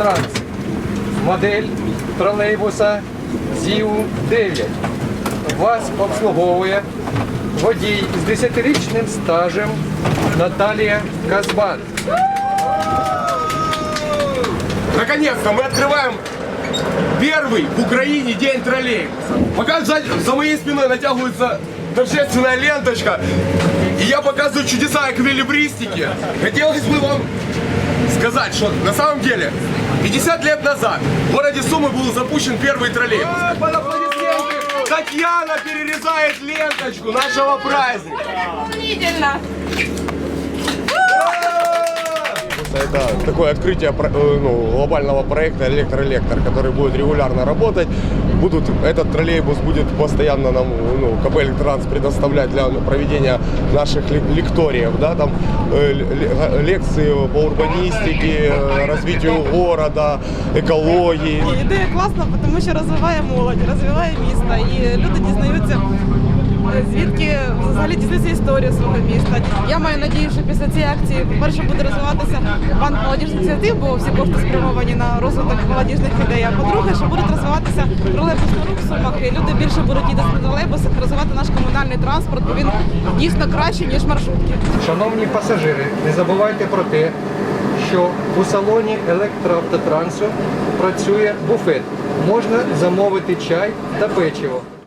Автотранс. Модель тролейбуса ЗІУ-9. Вас обслуговує водій з 10-річним стажем Наталія Казбан. Наконец-то мы открываем первый в Украине день троллейбуса. Пока за, за моей спиной натягивается торжественная ленточка, и я показываю чудеса эквилибристики, хотелось бы вам сказать, что на самом деле 50 лет назад в городе Сумы был запущен первый троллейбус. Татьяна перерезает ленточку нашего праздника. Это такое открытие э, ну, глобального проекта «Электролектор», который будет регулярно работать. Будут, этот троллейбус будет постоянно нам, ну, КП «Электранс» предоставлять для проведения наших лек- лекториев, да, там э, ле- лекции по урбанистике, э, развитию города, экологии. Ідея класна, тому що розвиває молодь, розвиває місто, і люди дізнаються, е, звідки взагалі дізнаються історію свого міста. Я маю надію, що після цієї акції, по-перше, буде розвиватися банк молодіжних ініціатив, бо всі кошти спрямовані на розвиток молодіжних ідей. А по-друге, що будуть розвиватися тролейбусний рух в Сумах, і люди більше будуть їздити на тролейбусах, розвивати наш комунальний транспорт, бо він дійсно кращий, ніж маршрутки. Шановні пасажири, не забувайте про те, що у салоні електроавтотрансу працює буфет. Можна замовити чай та печиво.